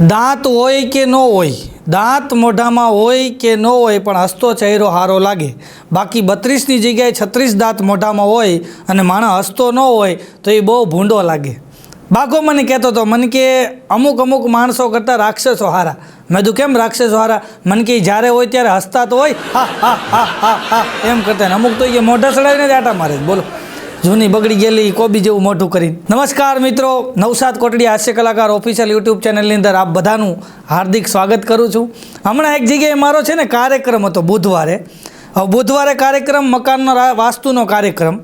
દાંત હોય કે ન હોય, દાંત મોઢામાં હોય કે ન હોય, પણ હસતો ચહેરો સારો લાગે. બાકી બત્રીસની જગ્યાએ છત્રીસ દાંત મોઢામાં હોય અને માણસ હસતો ન હોય, તો એ બહુ ભૂંડો લાગે. બાઘો મને કહેતો હતો, મને કે અમુક અમુક માણસો કરતાં રાક્ષસો હારા. મેં તું કેમ રાક્ષસો હારા? મને કે જ્યારે હોય ત્યારે હસતા તો હોય. હા હા હા હા હા, એમ કરતા અમુક તો એ મોઢા ચડાવીને જ આટા મારે બોલો. જૂની બગડી ગયેલી કોબી જેવું મોઢું કરીને. નમસ્કાર મિત્રો, નવસાદ કોટડી હાસ્ય કલાકાર ઓફિશિયલ યુટ્યુબ ચેનલની અંદર આપ બધાનું હાર્દિક સ્વાગત કરું છું. હમણાં એક જગ્યાએ મારો છે ને કાર્યક્રમ હતો બુધવારે. હવે બુધવારે કાર્યક્રમ મકાનનો વાસ્તુનો કાર્યક્રમ.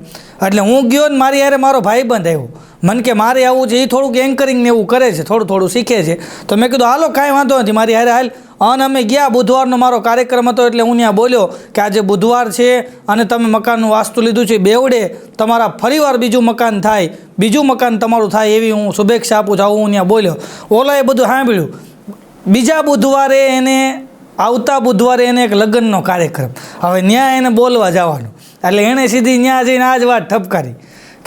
એટલે હું ગયો ને મારી યારે મારો ભાઈબંધ આવ્યો. મને કે મારે આવું છે એ થોડુંક એન્કરિંગ ને એવું કરે છે, થોડું થોડું શીખે છે. તો મેં કીધું, હાલો, કાંઈ વાંધો નથી, મારી હારે હાલ. અને અમે ગયા, બુધવારનો મારો કાર્યક્રમ હતો એટલે હું ત્યાં બોલ્યો કે આજે બુધવાર છે અને તમે મકાનનું વાસ્તુ લીધું છે, બેવડે, તમારા ફરીવાર બીજું મકાન થાય, બીજું મકાન તમારું થાય એવી હું શુભેચ્છા આપું છું, આવું હું ત્યાં બોલ્યો. ઓલાએ બધું સાંભળ્યું. બીજા બુધવારે એને, આવતા બુધવારે એને એક લગ્નનો કાર્યક્રમ. હવે ત્યાં એને બોલવા જવાનું. એટલે એણે સીધી ત્યાં જઈને આ જ વાત ઠપકારી.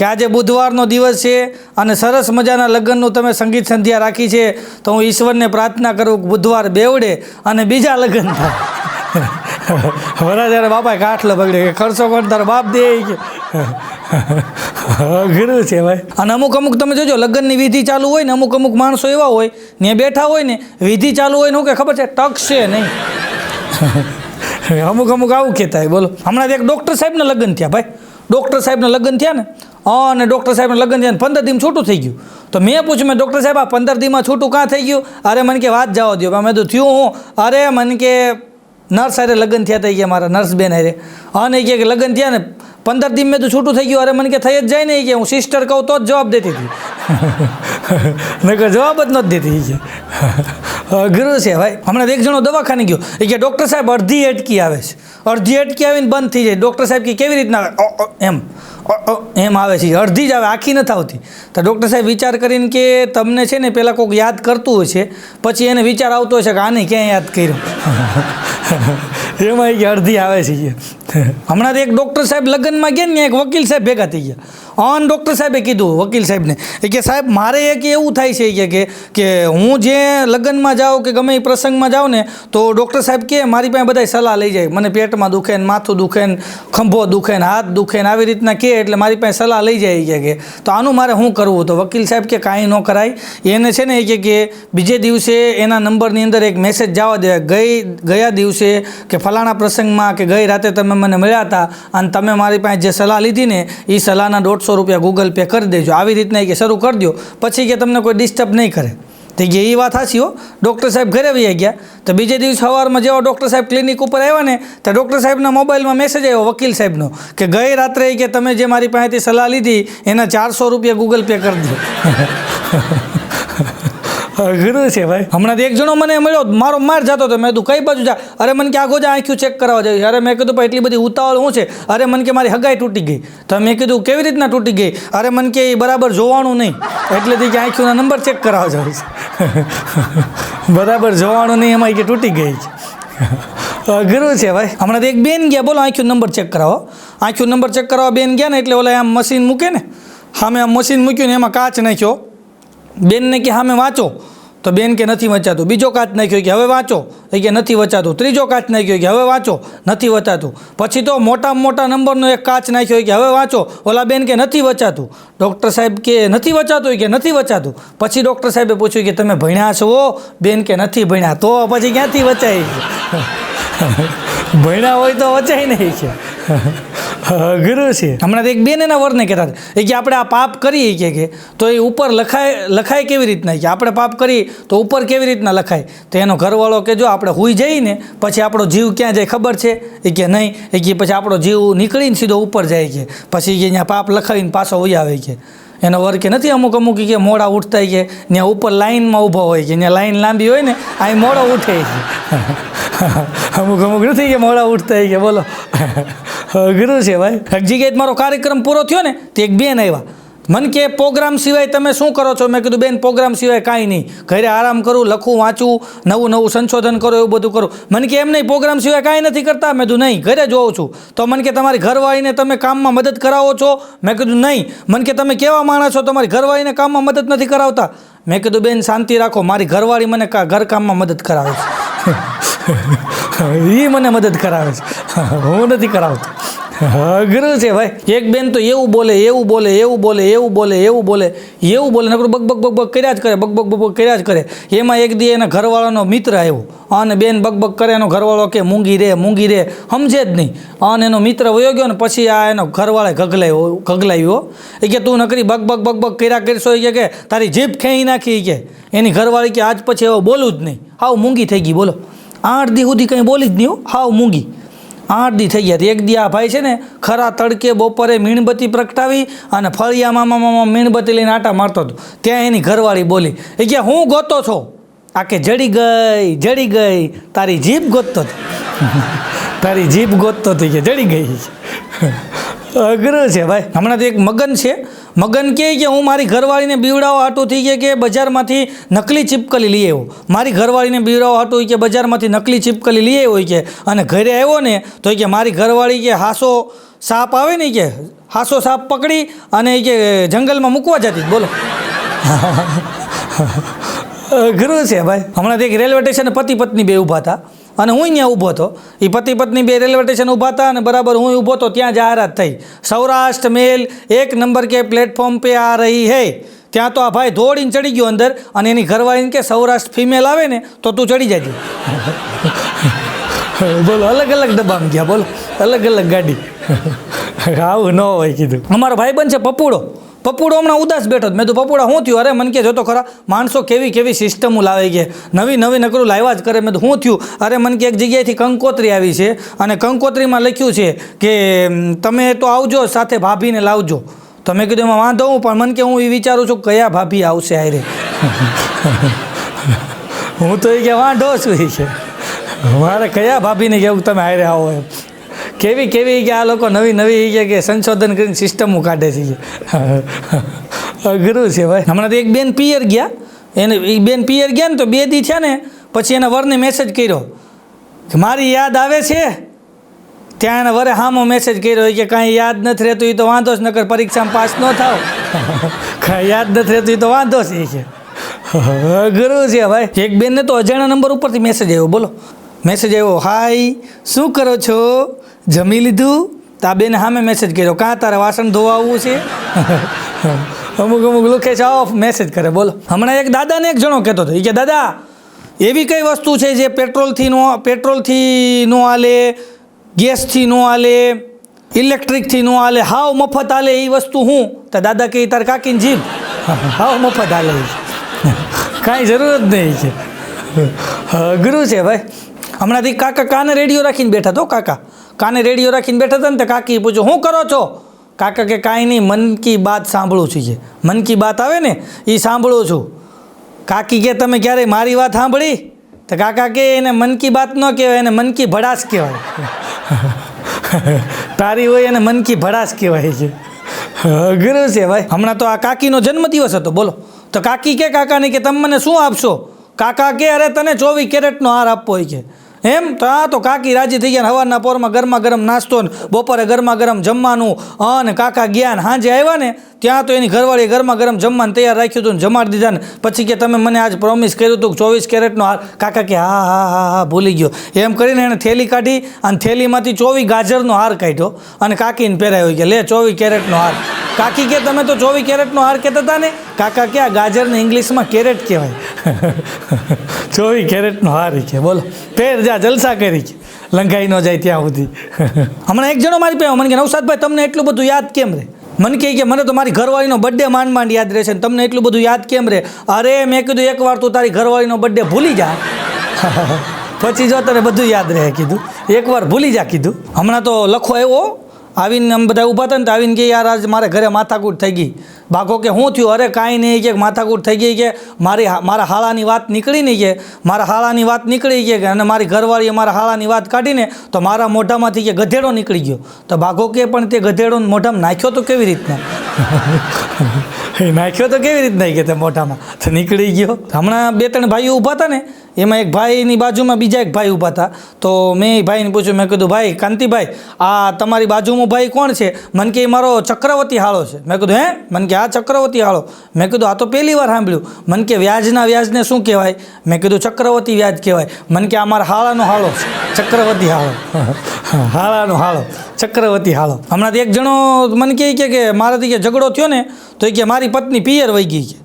કે આજે બુધવારનો દિવસ છે અને સરસ મજાના લગ્નનું તમે સંગીત સંધ્યા રાખી છે, તો હું ઈશ્વરને પ્રાર્થના કરું બુધવાર બેવડે અને બીજા લગ્ન થાય. વરાજારે બાપાએ કાઠલો બગડે કે ખર્ચો કોણ તારો બાપ દે કે. અઘરું છે ભાઈ. અને અમુક અમુક તમે જોજો, લગ્નની વિધિ ચાલુ હોય ને અમુક અમુક માણસો એવા હોય, ને બેઠા હોય ને, વિધિ ચાલુ હોય ને હું કે ખબર છે ટકશે નહીં. અમુક અમુક આવું કહેતા બોલો. હમણાં એક ડૉક્ટર સાહેબના લગ્ન થયા ભાઈ. ડૉક્ટર સાહેબના લગ્ન થયા ને અને ડૉક્ટર સાહેબને લગ્ન થયા પંદર દિન છૂટું થઈ ગયું. તો મેં પૂછ્યું, મેં ડૉક્ટર સાહેબ, આ પંદર દિનમાં છૂટું કાં થઈ ગયું? અરે, મને કે વાત જવા દો મેં તો થયું હું? અરે, મને કે નર્સ અરે લગ્ન થયા થઈ ગયા મારા નર્સ બેન હારે. અને કે લગ્ન થયા ને પંદર દિન મેં તો છૂટું થઈ ગયું. અરે, મને કે થઈ જ જાય ને કે હું સિસ્ટર કહું તો જ જવાબ દેતી હતી નકર જવાબ જ નથી દેતી કે. અઘરું છે ભાઈ. હમણાં એક જણો દવાખાને ગયો. એ કે ડૉક્ટર સાહેબ અડધી અટકી આવે છે. અડધી અટકી આવીને બંધ થઈ જાય. ડૉક્ટર સાહેબ કે કેવી રીતના એમ. એમ આવે છે. અડધી જ આવે, આખી નથી આવતી. તો ડૉક્ટર સાહેબ વિચાર કરીને કે તમને છે ને પહેલાં કોઈક યાદ કરતું હોય છે, પછી એને વિચાર આવતો હોય છે કે આને ક્યાં યાદ કર્યું? એમાં કે અડધી આવે છે. હમણાં એક ડૉક્ટર સાહેબ લગ્નમાં ગયા ને એક વકીલ સાહેબ ભેગા થઈ ગયા. ઓન ડૉક્ટર સાહેબે કીધું, વકીલ સાહેબને, એ કે સાહેબ, મારે એક એવું થાય છે કે કે હું જે લગ્નમાં જાઉં કે ગમે એ પ્રસંગમાં જાઉં ને, તો ડૉક્ટર સાહેબ કે, મારી પાસે બધા સલાહ લઈ જાય. મને પેટમાં દુખે ને માથું દુખે ને ખંભો દુખે ને હાથ દુખે ને આવી રીતના કહે એટલે મારી પાસે સલાહ લઈ જાય કે તો આનું મારે શું કરવું? તો વકીલ સાહેબ કે, કાંઈ ન કરાય. એને છે ને એ કે બીજે દિવસે એના નંબરની અંદર એક મેસેજ જવા દે. ગઈ, ગયા દિવસે કે ફલાણા પ્રસંગમાં કે ગઈ રાતે તમે મને મળ્યા હતા અને તમે મારી પાસે જે સલાહ લીધી ને એ સલાહના દોઢસો રૂપિયા ગૂગલ પે કરી દેજો. આવી રીતના કે શરૂ કરી દો પછી કે તમને કોઈ ડિસ્ટર્બ નહીં કરે. તે કે એ વાત હાસી હો. ડૉક્ટર સાહેબ ઘરે વહી ગયા. તો બીજે દિવસ સવારમાં જેવા ડૉક્ટર સાહેબ ક્લિનિક ઉપર આવ્યા ને, તો ડૉક્ટર સાહેબના મોબાઈલમાં મેસેજ આવ્યો વકીલ સાહેબનો કે ગઈ રાત્રે કે તમે જે મારી પાસેથી સલાહ લીધી, એના ચારસો રૂપિયા ગૂગલ પે કરી દો અઘરું છે ભાઈ. હમણાં એક જણો મને મળ્યો, મારો માર જતો હતો. મેં કીધું, કઈ બાજુ જા? અરે, મને કે આગો જા આંખ્યું ચેક કરાવવા જાય અરે, મેં કીધું એટલી બધી ઉતાવળ શું છે? અરે, મને કે મારી હગાઈ તૂટી ગઈ. તો મેં કીધું, કેવી રીતના તૂટી ગઈ? અરે, મને કે એ બરાબર જોવાનું નહીં. એટલેથી કે આંખ્યુંના નંબર ચેક કરાવવા જાઉં છે. બરાબર જોવાનું નહીં, એમાં કે તૂટી ગઈ છે. અઘરું છે ભાઈ. હમણાં એક બેન ગયા, બોલો આંખ્યું નંબર ચેક કરાવો. આંખ્યું નંબર ચેક કરાવવા બેન ગયા ને, એટલે ઓલા આમ મશીન મૂકે ને? સામે આમ મશીન મૂક્યું ને, એમાં કાચ નાખ્યો. બેનને કે સામે વાંચો. તો બેન કે નથી વચાતું. બીજો કાચ નાખ્યો કે હવે વાંચો. એ કે નથી વચાતું. ત્રીજો કાચ નાખ્યો કે હવે વાંચો. નથી વચાતું. પછી તો મોટામાં મોટા નંબરનો એક કાચ નાખ્યો કે હવે વાંચો. ઓલા બેન કે નથી વચાતું. ડૉક્ટર સાહેબ કે નથી વચાતું કે નથી વચાતું. પછી ડૉક્ટર સાહેબે પૂછ્યું કે તમે ભણ્યા છો? બેન કે નથી ભણ્યા. તો પછી ક્યાંથી વચાય? ભણ્યા હોય તો વચાય નહીં કે. અઘરું છે. હમણાં તો એક બેન એના વરને કહેતા હતા. એ કે આપણે આ પાપ કરીએ કે કે તો એ ઉપર લખાય લખાય કેવી રીતના? કે આપણે પાપ કરીએ તો ઉપર કેવી રીતના લખાય? તો એનો ઘરવાળો કે જો આપણે હુઈ જઈએ ને પછી આપણો જીવ ક્યાં જાય ખબર છે? એ કે નહીં. એ કે પછી આપણો જીવ નીકળીને સીધો ઉપર જાય કે. પછી કે અહીંયા પાપ લખાવીને પાછો હોઈ આવે કે. એનો વર કે નથી અમુક અમુક કે મોડા ઉઠતા કે ત્યાં ઉપર લાઈનમાં ઊભો હોય કે ત્યાં લાઈન લાંબી હોય ને અહીં મોડો ઉઠે અમુક અમુક નથી કે મોડા ઉઠતા કે બોલો. અઘરું છે ભાઈ. એક જગ્યાએ મારો કાર્યક્રમ પૂરો થયો ને, તે એક બેન આવ્યા. મન કે, પ્રોગ્રામ સિવાય તમે શું કરો છો? મેં કીધું, બેન, પ્રોગ્રામ સિવાય કાંઈ નહીં. ઘરે આરામ કરું, લખું, વાંચું, નવું નવું સંશોધન કરું, એવું બધું કરું. મને કે, એમ નહીં, પ્રોગ્રામ સિવાય કાંઈ નથી કરતા? મેં કીધું, નહીં, ઘરે જોઉં છું. તો મને કે, તમારી ઘરવાળીને તમે કામમાં મદદ કરાવો છો? મેં કીધું, નહીં. મને કે, તમે કેવા માણસ છો? તમારી ઘરવાળીને કામમાં મદદ નથી કરાવતા? મેં કીધું, બેન, શાંતિ રાખો. મારી ઘરવાળી મને ઘરકામમાં મદદ કરાવે છે. એ મને મદદ કરાવે છે. હું નથી કરાવતો. અઘરું છે ભાઈ. એક બેન તો એવું બોલે એવું બોલે એવું બોલે એવું બોલે એવું બોલે એવું બોલે. નકરું બગ બગ બગ બગ કર્યા જ કરે બગ બગ બગ કર્યા જ કરે. એમાં એક દી એના ઘરવાળાનો મિત્ર આવ્યો. અને બેન બગ બગ કરે, એનો ઘરવાળો કે મૂંગી રે મૂંગી રે. સમજે જ નહીં. અને એનો મિત્ર વયો ગયો ને પછી આ એનો ઘરવાળે ગગલાયો ગગલાવ્યો એ કે તું નકરી બગ બગ બગ બગ કર્યા કરશો? એ કે તારી જીભ ખેંચી નાખી. કે એની ઘરવાળી કે આજ પછી એવો બોલું જ નહીં. આવું મૂંગી થઈ ગઈ, બોલો. આઠ દી સુધી કંઈ બોલી જ નહીં હાવ મૂંગી. આઠ દી થઈ ગયા એક દી આ ભાઈ છે ને ખરા તડકે બપોરે મીણબત્તી પ્રગટાવી અને ફળિયા મામા મામા મીણબત્તી લઈને આટા મારતો હતો. ત્યાં એની ઘરવાળી બોલી, એ કે હું ગોતો છો? આ કે, જડી ગઈ જડી ગઈ. તારી જીભ ગોતતો તારી જીભ ગોતતો હતી કે જડી ગઈ અઘરું છે ભાઈ. હમણાં તો એક મગન છે. મગન કહે કે હું મારી ઘરવાળીને બીવડાવવા હાટું થઈ ગયા કે બજારમાંથી નકલી ચીપકલી લઈ આવ્યો. મારી ઘરવાળીને બીવડાવવા હાટું કે બજારમાંથી નકલી ચીપકલી લઈ આવ્યો કે અને ઘરે આવ્યો ને તો કે મારી ઘરવાળી કે હાસો સાપ આવે ને કે હાસો સાપ પકડી અને કે જંગલમાં મૂકવા જતી. બોલો. અઘરું છે ભાઈ. હમણાં તો એક રેલવે સ્ટેશન પતિ પત્ની બે ઊભા હતા. અને હું ત્યાં ઊભો હતો. એ પતિ પત્ની બે રેલવે સ્ટેશન ઊભા હતા અને બરાબર હું ઊભો હતો ત્યાં જાહેરાત થઈ. સૌરાષ્ટ્ર મેલ એક નંબર કે પ્લેટફોર્મ પે આ રહી હે. ત્યાં તો આ ભાઈ ધોળીને ચડી ગયો અંદર અને એની ઘરવાળીને કે સૌરાષ્ટ્ર ફિમેલ આવે ને તો તું ચડી જજે. બોલો અલગ અલગ ડબ્બામાં ગયા બોલો. અલગ અલગ ગાડી. આવું ન હોય કીધું. અમારો ભાઈબંધ છે પપુડો. પપુડો હમણાં ઉદાસ બેઠો મેં તો પપુડા, શું થયું? અરે, મને કે જોતો ખરા, માણસો કેવી કેવી સિસ્ટમો લાવે છે. નવી નવી નકરું લાવ્યા જ કરે. મેં તો શું થયું? અરે, મને કે એક જગ્યાએથી કંકોત્રી આવી છે અને કંકોત્રીમાં લખ્યું છે કે તમે તો આવજો, સાથે ભાભીને લાવજો. તો મેં કીધું, એમાં વાંધો હું, પણ મને કે હું એ વિચારું છું કયા ભાભી આવશે આયરે હું તો એ કે વાંધો છું એ કે. મારે કયા ભાભીને કહેવું તમે હારે આવો એમ. કેવી કેવી કે આ લોકો નવી નવી કે કે સંશોધન કરીને સિસ્ટમો કાઢે છે. અઘરું છે ભાઈ. હમણાં તો એક બેન પિયર ગયા. એને એ બેન પિયર ગયા ને તો બે દી છે ને પછી એના વરને મેસેજ કર્યો કે મારી યાદ આવે છે? ત્યાં એના વરે હામો મેસેજ કર્યો કે કાંઈ યાદ નથી રહેતું એ તો વાંધો જ નકર પરીક્ષામાં પાસ ન થાવ. કાંઈ યાદ નથી રહેતું એ તો વાંધો જ એ છે અઘરું છે ભાઈ. એક બેનને તો અજાણ્યા નંબર ઉપરથી મેસેજ આવ્યો, બોલો. મેસેજ આવ્યો હાય શું કરો છો? જમી લીધું? તા બેન સામે મેસેજ કર્યો, કાં તારે વાસણ ધોવા આવવું છે? અમુક અમુક લોકો છે ઓફ મેસેજ કરે, બોલો. હમણાં એક દાદાને એક જણો કહેતો હતો એ કે, દાદા, એવી કઈ વસ્તુ છે જે પેટ્રોલથી નો પેટ્રોલથી નો હાલે, ગેસથી નો હાલે, ઇલેક્ટ્રિકથી નો હાલે, હાવ મફત હાલે એ વસ્તુ હું? તો દાદા કે તાર કાકીને જીભ. હાવ મફત હાલે. કાંઈ જરૂર જ નહીં છે. અઘરું છે ભાઈ. હમણાંથી કાકા કાને રેડિયો રાખીને બેઠા તો કાકા? કાને રેડિયો રાખીને બેઠા હતા ને તો કાકી પૂછ્યું શું કરો છો? કાકા કે કાંઈ નહીં મન કી બાત સાંભળું છું કે મન કી બાત આવે ને એ સાંભળું છું. કાકી કે તમે ક્યારેય મારી વાત સાંભળી? તો કાકા કે એને મન કી બાત ન કહેવાય એને મન કી ભડાશ કહેવાય. તારી હોય એને મન કી ભડાશ કહેવાય છે. અઘરું છે ભાઈ. હમણાં તો આ કાકીનો જન્મદિવસ હતો બોલો. તો કાકી કે કાકાને કે તમે મને શું આપશો? કાકા કે અરે તને ચોવીસ કેરેટનો હાર આપવો હોય કે. એમ? તો આ તો કાકી રાજી થઈ ગયા ને હવારના પોરમાં ગરમા ગરમ નાસ્તો ને બપોરે ગરમા ગરમ જમવાનું. અને કાકા ગયા ને સાંજે આવ્યા ને, ત્યાં તો એની ઘરવાળી ગરમા ગરમ જમવાનું તૈયાર રાખ્યું હતું ને જમાડી દીધા ને. પછી કે તમે મને આજ પ્રોમિસ કર્યું હતું ચોવીસ કેરેટનો હાર કાકા કે હા હા હા હા, ભૂલી ગયો. એમ કરીને એણે થેલી કાઢી અને થેલીમાંથી ચોવીસ ગાજરનો હાર કાઢ્યો અને કાકીને પહેરાયો કે લે ચોવીસ કેરેટનો હાર. કાકી કે તમે તો ચોવીસ કેરેટનો હાર કહેતા હતા ને? કાકા કે આ ગાજરને ઇંગ્લિશમાં કેરેટ કહેવાય. ચોવીસ કેરેટનો હાર કે બોલો. ફેર જા જલસા કરી લંઘાઈ ન જાય ત્યાં સુધી. હમણાં એક જણો મારી પાસે મને કે, નવસાદભાઈ, તમને એટલું બધું યાદ કેમ રહે મને કહે કે, મને તો મારી ઘરવાળીનો બર્થડે માંડ માંડ યાદ રહેશે ને તમને એટલું બધું યાદ કેમ રહે અરે, મેં કીધું એકવાર તું તારી ઘરવાળીનો બર્થડે ભૂલી જા. પછી જો તને બધું યાદ રહે, કીધું. એકવાર ભૂલી જા, કીધું. હમણાં તો લખો આવ્યો આવીને આમ બધા ઊભા હતા ને તો આવીને કે યાર આજ મારે ઘરે માથાકૂટ થઈ ગઈ. બાકો કે શું થયું? અરે કાંઈ નહીં. કે માથાકૂટ થઈ ગઈ કે મારી મારા હાળાની વાત નીકળી નહીં કે મારા હાળાની વાત નીકળી કે અને મારી ઘરવાળીએ મારા હાળાની વાત કાઢીને તો મારા મોઢામાંથી કે ગધેડો નીકળી ગયો. તો બાઘો કે પણ તે ગધેડો મોઢામાં નાખ્યો તો કેવી રીતના? નાખ્યો તો કેવી રીતના કે તે મોઢામાં? તો નીકળી ગયો. હમણાં બે ત્રણ ભાઈઓ ઊભા હતા ને એમાં એક ભાઈની બાજુમાં બીજા એક ભાઈ ઊભા હતા. તો મેં ભાઈને પૂછ્યું, મેં કીધું, ભાઈ, કાંતિભાઈ, આ તમારી બાજુમાં ભાઈ કોણ છે? મને કે, એ મારો ચક્રવર્તી હાળો છે. મેં કીધું, હે? મને કે આ ચક્રવર્તી હાળો. મેં કીધું, આ તો પહેલી વાર સાંભળ્યું. મને કે, વ્યાજના વ્યાજને શું કહેવાય? મેં કીધું, ચક્રવર્તી વ્યાજ કહેવાય. મને કે, આ મારા હાળાનો હાળો છે. ચક્રવર્તી હાળો. હાળાનો હાળો. ચક્રવર્તી હાળો. હમણાં એક જણો મને કહે કે મારાથી કે ઝઘડો થયો ને, તો એ કે, મારી પત્ની પિયર વહી ગઈ છે.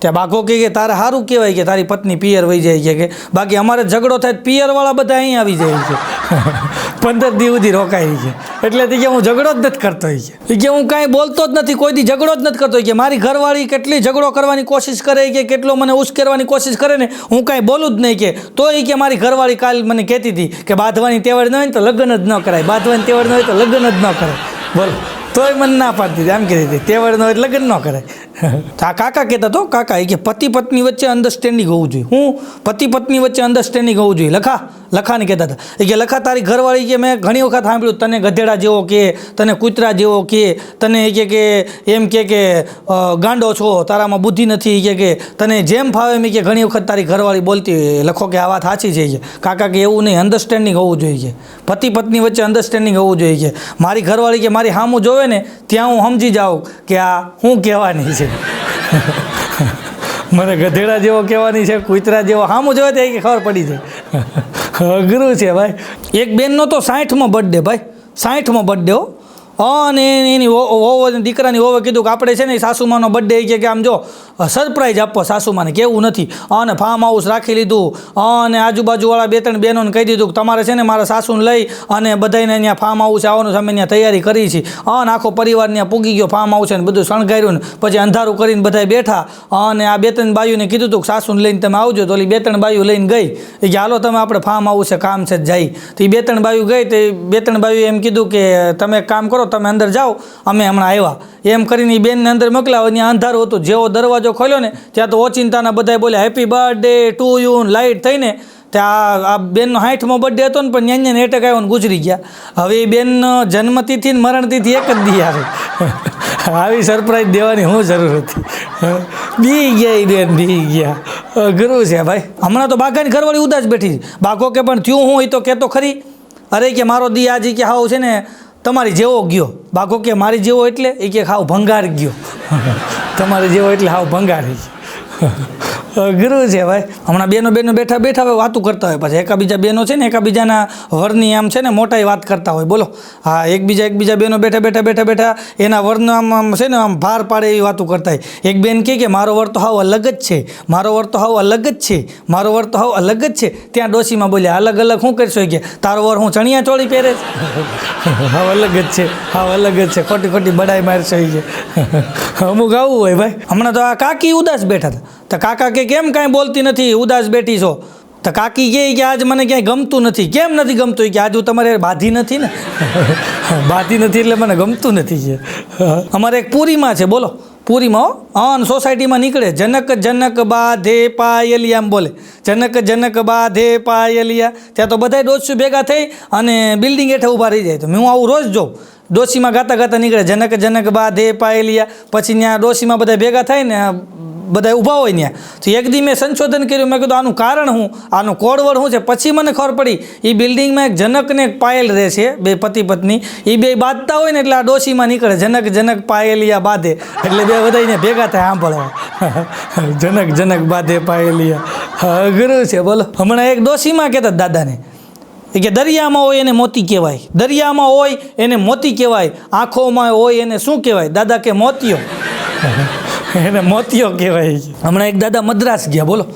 ત્યાં બાકો કહે કે તારે સારું કહેવાય કે તારી પત્ની પિયર વહી જાય છે કે બાકી અમારે ઝઘડો થાય પિયરવાળા બધા અહીં આવી જાય છે. પંદર દિવસ સુધી રોકાય છે. એટલે તે કે હું ઝઘડો જ નથી કરતો છે કે. હું કાંઈ બોલતો જ નથી, કોઈ દી ઝઘડો જ નથી કરતો કે મારી ઘરવાળી કેટલી ઝઘડો કરવાની કોશિશ કરે કે, કેટલો મને ઉશ્કેરવાની કોશિશ કરે ને, હું કાંઈ બોલું જ નહીં કે. તો એ કે મારી ઘરવાળી કાલ મને કહેતી હતી કે બાંધવાની તેવડ ન હોય ને તો લગ્ન જ ન કરાય, બાંધવાની તેવડ ન હોય તો લગ્ન જ ન કરાય. બોલ. તોય મને ના પાડતી હતી આમ કહેતી હતી, તેવડ ન હોય લગ્ન ન કરાય. આ કાકા કહેતા તો કાકા, એ કે પતિ પત્ની વચ્ચે અન્ડરસ્ટેન્ડિંગ હોવું જોઈએ. હું પતિ પત્ની વચ્ચે અન્ડરસ્ટેન્ડિંગ હોવું જોઈએ. લખા, લખાને કહેતા હતા. એ કે લખા, તારી ઘરવાળી કે મેં ઘણી વખત સાંભળ્યું, તને ગધેડા જેવો કે, તને કૂતરા જેવો કે, તને એ કે એમ કે કે ગાંડો છો, તારામાં બુદ્ધિ નથી કે કે, તને જેમ ફાવે એમ કે ઘણી વખત તારી ઘરવાળી બોલતી. લખો કે આ વાત સાચી છે કે. કાકા કે એવું નહીં અન્ડરસ્ટેન્ડિંગ હોવું જોઈએ પતિ પત્ની વચ્ચે અન્ડરસ્ટેન્ડિંગ હોવું જોઈએ મારી ઘરવાળી કે મારી હામું જોવે ને, ત્યાં હું સમજી જાઉં કે આ હું કહેવાની છે. મને ગધેડા જેવો કહેવાની છે, કૂતરા જેવો. હામું જોવા ત્યાં કે ખબર પડી જાય. અઘરું છે ભાઈ. એક બેનનો તો સાઠમો બર્થડે ભાઈ. સાઠમો બર્થડે હો. અને એની વો- વહુ દીકરાની વહુએ કીધું કે આપણે છે ને સાસુમાનો બર્થડે કે કે આમ જો સરપ્રાઈઝ આપો સાસુમાને, કેવું નથી. અને ફાર્મ હાઉસ રાખી લીધું. અને આજુબાજુવાળા બે ત્રણ બહેનોને કહી દીધું કે તમારે છે ને મારા સાસુને લઈ અને બધાને અહીંયા ફાર્મ હાઉસ આવવાનું સામે અમે ત્યાં તૈયારી કરી છે અને આખો પરિવાર ત્યાં પૂગી ગયો ફાર્મ હાઉસ ને બધું શણગાર્યું ને પછી અંધારું કરીને બધા બેઠા. અને આ બે ત્રણ બાયુને કીધું હતું કે સાસુને લઈને તમે આવજો. તો બે ત્રણ બાયુ લઈને ગઈ. એ કે, હાલો, તમે આપણે ફાર્મ હાઉસે કામ છે જાય. તો એ બે ત્રણ બાયુ ગઈ તો બે ત્રણ બાયુ એમ કીધું કે, તમે કામ કરો તમે અંદર જાઓ, અમે હમણાં આવ્યા. એમ કરીને એ બેનને અંદર મોકલાવો ત્યાં અંધારું હતું. જેવો દરવાજો ખોલ્યો ને, ત્યાં તો ઓચિંતાના બધાએ બોલ્યા happy birthday to you light થઈને ત્યાં આ બેનનો સાઠમો બર્થડે હતો ને, પણ ન્યાન્યા એટેક આવ્યો ને ગુજરી ગયા. હવે એ બેનનો જન્મતિથિ ને મરણતિથિ એક જ દી આવે આવી સરપ્રાઈઝ દેવાની શું જરૂર હતી. બી ગયા બેન, બી ગયા. અઘરું છે ભાઈ. હમણાં તો બાઘાની ઘરવાળી ઉદાસ બેઠી બાઘો કે પણ થયું હું એ તો કહેતો ખરી. અરે કે મારો દી આજે કે હાવ છે ને તમારી જેવો ગયો. બાઘો કે મારી જેવો એટલે? એ કે હાવ ભંગાર ગયો. તમારે જેવો એટલે હાવ ભંગાર અઘરું છે ભાઈ. હમણાં બેનો બેનો બેઠા બેઠા હવે વાતું કરતા હોય પછી. એકાબીજા બેનો છે ને, એકાબીજાના વરની આમ છે ને, મોટાઈ વાત કરતા હોય. બોલો. હા, એકબીજા એકબીજા બેનો બેઠા બેઠા બેઠા બેઠા એના વરનો આમ આમ છે ને, આમ ભાર પાડે એવી વાતું કરતા હોય. એક બેન કહે કે, મારો વર તો હાવ અલગ જ છે. મારો વર તો હાવ અલગ જ છે. મારો વર તો હાવ અલગ જ છે. ત્યાં ડોશીમાં બોલ્યા, અલગ અલગ શું કરશો? કે તારો વર હું ચણિયા ચોળી પહેરે હાવ અલગ જ છે. હાવ અલગ જ છે. ખોટી ખોટી બડાઈ મારશો છે અમુક આવું હોય ભાઈ. હમણાં તો આ કાકી ઉદાસ બેઠા હતા. તો કાકા કે, કેમ કાંઈ બોલતી નથી? ઉદાસ બેઠી છો. તો કાકી કહે કે આજ મને ક્યાંય ગમતું નથી. કેમ નથી ગમતું? કે આજ હું તમારે બાધી નથી ને. બાધી નથી એટલે મને ગમતું નથી કે અમારે એક પૂરીમાં છે, બોલો. પૂરીમાં અને સોસાયટીમાં નીકળે. જનક જનક બાધે પાયલિયા, એમ બોલે. જનક જનક બાધે પાયલિયા. ત્યાં તો બધાય ડોસું ભેગા થઈ અને બિલ્ડિંગ હેઠળ ઊભા રહી જાય. તો હું આવું રોજ જોઉં. ડોશીમાં ગાતા ગાતા નીકળે. જનક જનક બાધે પાયલિયા. પછી ત્યાં ડોશીમાં બધા ભેગા થાય ને, બધા ઊભા હોય ત્યાં. તો એક દી મેં સંશોધન કર્યું. મેં કીધું, આનું કારણ શું? આનું કોડવડ શું છે? પછી મને ખબર પડી એ બિલ્ડિંગમાં એક જનક ને એક પાયલ રહે છે, બે પતિ પત્ની. એ બે બાંધતા હોય ને એટલે આ ડોશીમાં નીકળે. જનક જનક પાયલિયા બાંધે. એટલે બે બધા ભેગા થાય સાંભળવા જનક જનક બાંધે પાયલિયા. અઘરું છે. બોલો. હમણાં એક ડોશીમાં કહેતા દાદાને કે દરિયામાં હોય એને મોતી કહેવાય. દરિયામાં હોય એને મોતી કહેવાય. આંખોમાં હોય એને શું કહેવાય? દાદા કે મોતિયો એને મોતીઓ કહેવાય હમણાં એક દાદા મદ્રાસ ગયા બોલો.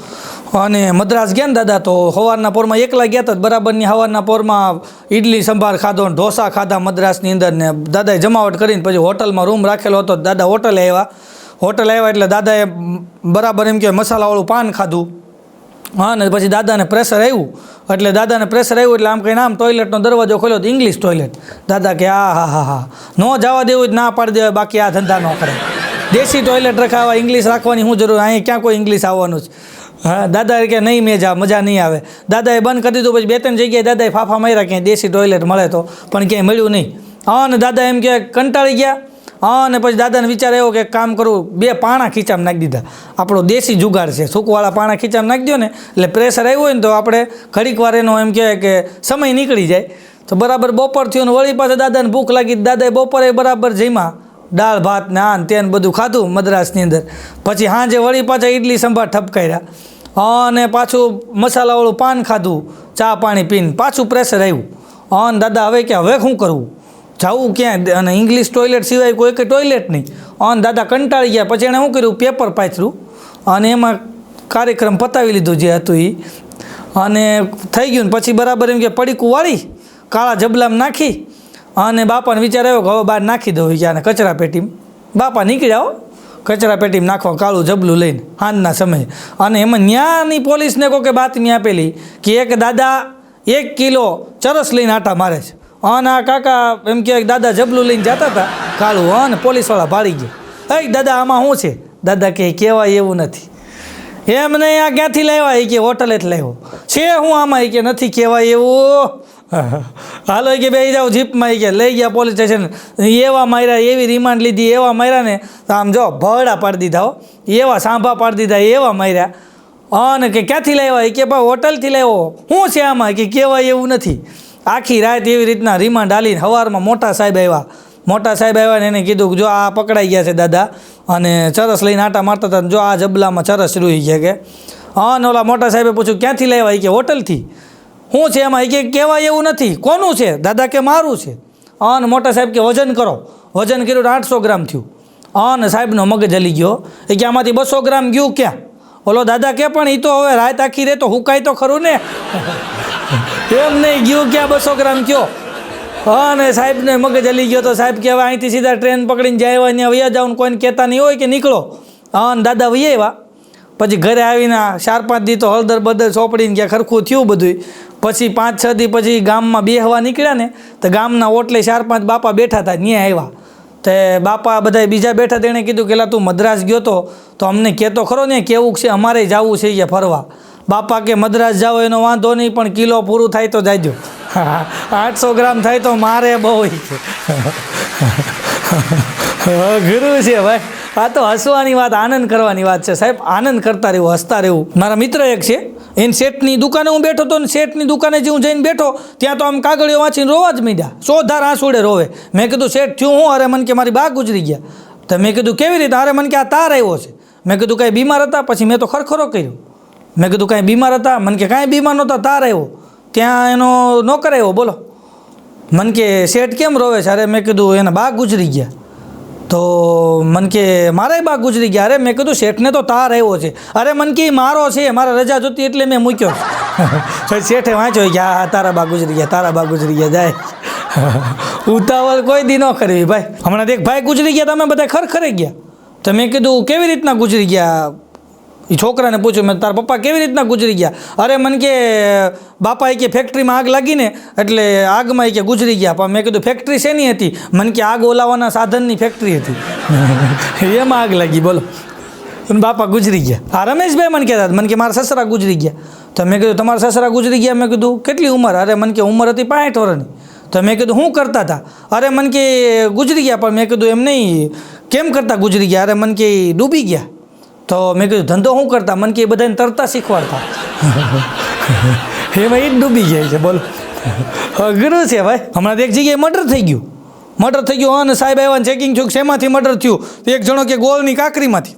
અને મદ્રાસ ગયા ને દાદા તો સવારના પોરમાં એકલા ગયા હતા બરાબરની સવારના પોરમાં ઇડલી સંભાર ખાધો ને ઢોસા ખાધા મદ્રાસની અંદર ને દાદાએ જમાવટ કરીને પછી હોટલમાં રૂમ રાખેલો હતો. દાદા હોટલે આવ્યા. હોટલ આવ્યા એટલે દાદાએ બરાબર એમ કે મસાલાવાળું પાન ખાધું. હા, ને પછી દાદાને પ્રેશર આવ્યું. એટલે દાદાને પ્રેશર આવ્યું એટલે આમ કહીને આમ ટોયલેટનો દરવાજો ખોલ્યો તો ઇંગ્લિશ ટોયલેટ દાદા કે, આ, હા હા હા. ન જવા દેવું જ ના પાડી દેવાય, બાકી આ ધંધા ન કરે. દેશી ટોયલેટ રખાવા ઇંગ્લિશ રાખવાની શું જરૂર? અહીંયા ક્યાં કોઈ ઇંગ્લિશ આવવાનું છે? હા, દાદા કે, નહીં, મેં જા, મજા નહીં આવે. દાદાએ બંધ કરી દીધું, પછી બે ત્રણ જગ્યાએ દાદાએ ફાફા માર્યા ક્યાંય દેશી ટોયલેટ મળે તો, પણ ક્યાંય મળ્યું નહીં. હા અને દાદા એમ કે, કંટાળી ગયા. હા, અને પછી દાદાને વિચાર આવ્યો કે કામ કરું, બે પાણા ખીચામાં નાખી દીધા. આપણો દેશી જુગાડ છે, સૂકવાળા પાણા ખીચામાં નાખી દો ને, એટલે પ્રેશર આવ્યું હોય ને તો આપણે ઘડીક વાર એનો એમ કહેવાય કે સમય નીકળી જાય. તો બરાબર બપોર થયું ને વળી પાસે દાદાને ભૂખ લાગી દાદાએ બપોરે બરાબર જમ્યા. દાળ, ભાત ને આન તેન બધું ખાધું મદ્રાસની અંદર. પછી હાંજે વળી પાછા ઇડલી સંભાર ઠપકાર્યા અને પાછું મસાલાવાળું પાન ખાધું, ચા, પાણી પીને પાછું પ્રેશર આવ્યું. અન દાદા હવે કે હવે શું કરવું? જવું ક્યાં? અને ઇંગ્લિશ ટોયલેટ સિવાય કોઈ કે ટોયલેટ નહીં. અને દાદા કંટાળી ગયા. પછી એણે શું કર્યું? પેપર પાથર્યું. અને એમાં કાર્યક્રમ પતાવી લીધો જે હતું એ અને થઈ ગયું ને પછી બરાબર એમ કે પડીકું વાળી, કાળા જબલામાં નાખી. અને બાપાને વિચાર આવ્યો કે હવે બહાર નાખી દઉં ક્યાં કચરા પેટીમાં. બાપા નીકળ્યા હો. કચરા પેટીમાં નાખવા કાળું જબલું લઈને, હાંજના સમયે. અને એમાં ન્યાની પોલીસને કહો કે બાતમી આપેલી કે એક દાદા એક કિલો ચરસ લઈને આટા મારે છે. અને આ કાકા એમ કે દાદા જબલું લઈને જતા હતા. કાળું અને પોલીસવાળા ભાળી ગયા. એ દાદા, આમાં શું છે? દાદા કહે, કહેવાય એવું નથી. એમ નહીં, આ ક્યાંથી લાવ્યા? એ કે હોટલે જ લાવ્યો. છે હું આમાં? એ કે નથી કહેવાય એવું. હાલો કે બે જાઓ જીપમાં. એ કે લઈ ગયા પોલીસ સ્ટેશન. એવા માર્યા, એવી રિમાન્ડ લીધી, એવા માર્યા ને. આમ જો, ભરડા પાડી દીધા હો. એવા સાંભા પાડી દીધા, એવા માર્યા. અને કે ક્યાંથી લાવ્યા? એ કે ભાઈ, હોટલથી લાવ્યો. શું છે આમાં? કે કહેવાય એવું નથી. આખી રાત એવી રીતના રિમાન્ડ હાલીને સવારમાં મોટા સાહેબ આવ્યા. મોટા સાહેબ આવ્યા ને એને કીધું કે જો આ પકડાઈ ગયા છે દાદા અને ચરસ લઈને આટા મારતા હતા જો આ જબલામાં ચરસ રૂઈ ગયા કે. હા, ને ઓલા મોટા સાહેબે પૂછ્યું, ક્યાંથી લાવ્યા કે, હોટલથી. શું છે? એમાં કે, કહેવાય એવું નથી. કોનું છે? દાદા કે મારું છે. હા મોટા સાહેબ કે, વજન કરો. વજન કર્યું આઠસો ગ્રામ થયું. હા સાહેબનો મગજ હલી ગયો. એ કે, આમાંથી બસો ગ્રામ ગયું ક્યાં? ઓલો, દાદા કે પણ એ તો હવે રાત આખી રહે તો હુકાય તો ખરું ને. એમ નહીં ગયું, ક્યાં બસો ગ્રામ કયો? હા, ને સાહેબને મગજ હલી ગયો તો સાહેબ કહેવાય અહીંથી સીધા ટ્રેન પકડીને જાય હોય ને વૈયા જાવ કોઈને કહેતા નહીં હોય કે નીકળો. હા, ને દાદા વૈયા આવ્યા. પછી ઘરે આવીને ચાર પાંચ દી તો હળદર બદર ચોપડીને ક્યાં ખરખું થયું બધું પછી પાંચ છ દી પછી ગામમાં બેહવા નીકળ્યા ને, તો ગામના ઓટલે ચાર પાંચ બાપા બેઠા હતા ત્યાં આવ્યા. તે બાપા બધા બીજા બેઠા, તેણે કીધું કે તું મદ્રાસ ગયો તો અમને કહેતો ખરો ને, કેવું છે, અમારે જવું છે અહીંયા ફરવા. બાપા કે મદ્રાસ જાઓ એનો વાંધો નહીં પણ કિલો પૂરું થાય તો જાજો આઠસો ગ્રામ થાય તો મારે બહુ છે. અઘરું છે ભાઈ. આ તો હસવાની વાત આનંદ કરવાની વાત છે. સાહેબ આનંદ કરતા રહેવું હસતા રહેવું. મારા મિત્ર એક છે એની શેઠની દુકાને હું બેઠો તો ને શેઠની દુકાને જે હું જઈને બેઠો ત્યાં તો આમ કાગળીઓ વાંચીને રોવા જ મીડ્યા. સોધાર આંસુડે રોવે. મેં કીધું શેઠ થયું હું? અરે મને કે મારી બા ગુજરી ગયા. તો મેં કીધું કેવી રીતે? અરે મને કે આ તાર આવ્યો છે. મેં કીધું કાંઈ બીમાર હતા? પછી મેં તો ખરખરો કર્યો. મેં કીધું, કાંઈ બીમાર હતા? મને કે, કાંઈ બીમાર નહોતા, તાર આવ્યો. ત્યાં એનો નોકર આવ્યો, બોલો. મન કે, શેઠ કેમ રોવે છે? અરે મેં કીધું, એના બા ગુજરી ગયા. તો મને કે, મારે બા ગુજરી ગયા? અરે મેં કીધું, શેઠને તો તાર આવ્યો છે. અરે મન કે મારો છે, મારે રજા જોતી એટલે મેં મૂક્યો પછી શેઠે વાંચ્યો, કે હા તારા બા ગુજરી ગયા, તારા બા ગુજરી ગયા, જાય. ઉતાવળ કોઈ દી ન કરવી, ભાઈ. હમણાં એક ભાઈ, ગુજરી ગયા, તમે બધા ખરખરે ગયા. તો મેં કીધું, કેવી રીતના ગુજરી ગયા? એ છોકરાને પૂછ્યું મેં તારા પપ્પા કેવી રીતના ગુજરી ગયા? અરે મને કે બાપા એ કે ફેક્ટરીમાં આગ લાગીને એટલે આગમાં એ કે ગુજરી ગયા. પણ મેં કીધું ફેક્ટરી શેની હતી? મને કે આગ ઓલાવાના સાધનની ફેક્ટરી હતી. એમાં આગ લાગી બોલો. બાપા ગુજરી ગયા. આ રમેશભાઈ મને કહેતા હતા, મને કે મારા સસરા ગુજરી ગયા. તો મેં કીધું તમારા સસરા ગુજરી ગયા? મેં કીધું કેટલી ઉંમર? અરે મને કે ઉંમર હતી પાંઠ વર્ષની. તો મેં કીધું શું કરતા હતા અરે મને કે ગુજરી ગયા પણ મેં કીધું એમ નહીં કેમ કરતા ગુજરી ગયા? અરે મને કે ડૂબી ગયા. તો મેં કીધું, ધંધો શું કરતા? મને કે, એ બધાને તરતા શીખવાડતા. એમાં એ જ ડૂબી જાય છે, બોલો. અઘરું છે ભાઈ. હમણાં એક જગ્યાએ મર્ડર થઈ ગયું. મર્ડર થઈ ગયું, અને સાહેબ આવ્યા ચેકિંગ થયું શેમાંથી મર્ડર થયું? તો એક જણો કે ગોળની કાકરીમાંથી.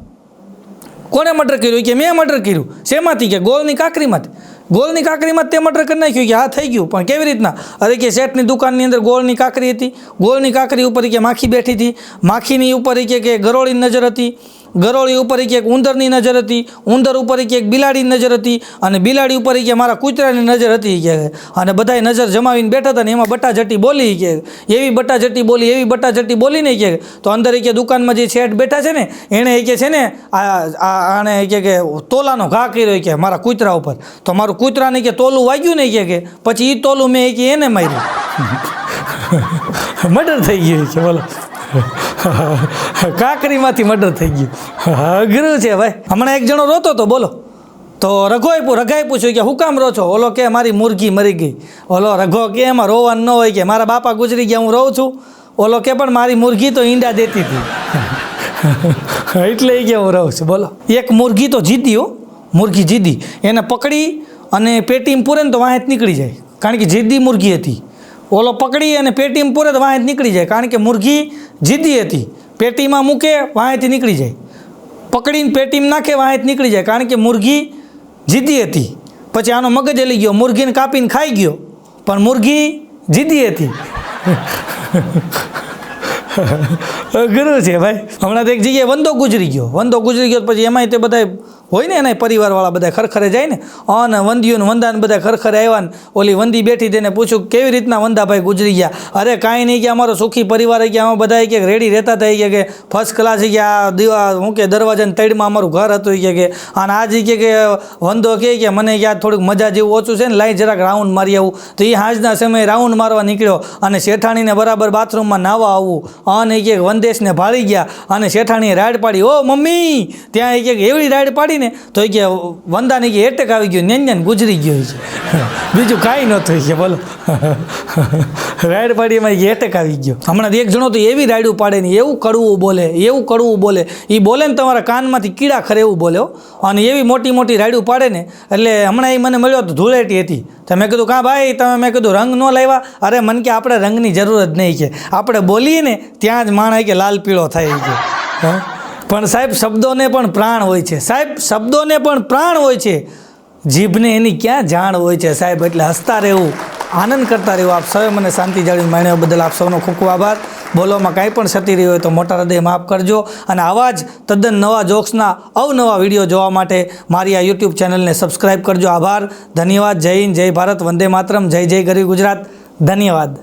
કોણે મર્ડર કર્યું? કે, મેં મર્ડર કર્યું. શેમાંથી કે ગોળની કાકરીમાંથી. ગોળની કાકરીમાં તે મર્ડર કરી નાખ્યું? કે, હા, થઈ ગયું. પણ કેવી રીતના? અરે કે, શેઠની દુકાનની અંદર ગોળની કાકરી હતી. ગોળની કાકરી ઉપર કે, માખી બેઠી હતી. માખીની ઉપર કે, ગરોળીની નજર હતી. ગરોળી ઉપર એક એક ઉંદરની નજર હતી, ઉંદર ઉપર એક એક બિલાડીની નજર હતી અને બિલાડી ઉપર એક મારા કૂતરાની નજર હતી કે અને બધાય નજર જમાવીને બેઠા હતા ને એમાં બટાજટી બોલી કે, એવી બટાજટી બોલી, એવી બટાજટી બોલીને કે, તો અંદર એક દુકાનમાં જે શેઠ બેઠા છે ને, એણે એ કે છે ને આણે કે કે તોલાનો ઘા કર્યો કે મારા કૂતરા ઉપર. તો મારું કૂતરાને કે તોલું વાગ્યું ને કે પછી એ તોલું મેં કે એને માર્યું. મર્ડર થઈ ગયું છે, બોલો. કાકરીમાંથી મર્ડર થઈ ગયું. અઘરું છે ભાઈ. હમણાં એક જણો રોતો તો, બોલો. તો રઘોએ રઘાએ પૂછ્યું કે, હું કામ રો છો ઓલો કે મારી મુરગી મરી ગઈ. ઓલો રઘો કે એમાં રોવાનું ન હોય કે, મારા બાપા ગુજરી ગયા, હું રહું છું. ઓલો કે, પણ મારી મુરગી તો ઈંડા દેતી હતી. એટલે એ હું રહું છું. બોલો. એક મુરગી તો જીતી હો. મુરગી જીદી. એને પકડી અને પેટીમાં પૂરે ને તો વાંહે જ નીકળી જાય. કારણ કે જીદી મુરગી હતી. ઓલો પકડી અને પેટીમાં પૂરે તો વાંહે નીકળી જાય. કારણ કે મુરઘી જીદી હતી. પેટીમાં મૂકે, વાંહેથી નીકળી જાય. પકડીને પેટીમાં નાખે, વાંહેથી નીકળી જાય. કારણ કે મુરગી જીદી હતી. પછી આનો મગજ હલી ગયો. મુરગીને કાપીને ખાઈ ગયો. પણ મુરગી જીદી હતી. અઘરું છે ભાઈ. હમણાં તો એક જગ્યાએ વંદો ગુજરી ગયો. વંદો ગુજરી ગયો પછી એમાંય તે બધા હોય ને એના પરિવારવાળા બધા ખરખરે જાય ને? અને વંદીઓને વંદાને બધા ખરખરે આવ્યા ને ઓલી વંદી બેઠી તેને પૂછ્યું, કેવી રીતના વંદાભાઈ ગુજરી ગયા? અરે કાંઈ નહીં કે અમારો સુખી પરિવાર કે આમાં બધા કે રેડી રહેતા હતા ગયા કે ફર્સ્ટ ક્લાસ કે આ દીવા, હું કે દરવાજાને તળમાં અમારું ઘર હતું ઈ કે અને આ કે કે વંદો કહે કે મને યાર થોડુંક મજા જેવું ઓછું છે ને, લાઈ જરાક રાઉન્ડ મારી આવું. તો એ હાજના સમયે રાઉન્ડ મારવા નીકળ્યો અને શેઠાણીને બરાબર બાથરૂમમાં નાવા આવવું અને એક કે વંદેશને ભાળી ગયા અને શેઠાણીએ રાડ પાડી, ઓ મમ્મી, ત્યાં એક કે એવડી રાડ પાડી ને તો એ કે વંદાને કે એટેક આવી ગયો નેન નેન ગુજરી ગયો છે. બીજું કાંઈ નહોતું કે બોલો. રાઈડ પાડીમાં એટેક આવી ગયો. હમણાં એક જણો તો એવી રાઈડું પાડે ને એવું કડવું બોલે, એવું કડવું બોલે. એ બોલે ને તમારા કાનમાંથી કીડા ખરે એવું બોલે અને એવી મોટી મોટી રાઈડું પાડે ને, એટલે હમણાં એ મને મળ્યો તો ધૂળેટી હતી. તો મેં કીધું, કાં ભાઈ, તમે મેં કીધું, રંગ ન લાવ્યા? અરે, મન કે આપણે રંગની જરૂર જ નહીં કે આપણે બોલીએ ને, ત્યાં જ માણસ કે લાલ પીળો થાય છે. હા? પણ સાહેબ, શબ્દોને પણ પ્રાણ હોય છે. સાહેબ, શબ્દોને પણ પ્રાણ હોય છે. જીભને એની ક્યાં જાણ હોય છે સાહેબ? એટલે હસતા રહેવું, આનંદ કરતા રહેવું. આપ સૌએ મને શાંતિ જાળવી માણ્યા બદલ આપ સૌનો ખૂબ ખૂબ આભાર. બોલવામાં કાંઈ પણ સતી રહી હોય તો મોટા હૃદય માફ કરજો. અને આવા જ તદ્દન નવા જોક્સના અવનવા વીડિયો જોવા માટે મારી આ યુટ્યુબ ચેનલને સબસ્ક્રાઈબ કરજો. આભાર, ધન્યવાદ. જય હિન્દ, જય ભારત. વંદે માતરમ. જય જય ગરીબ ગુજરાત. ધન્યવાદ.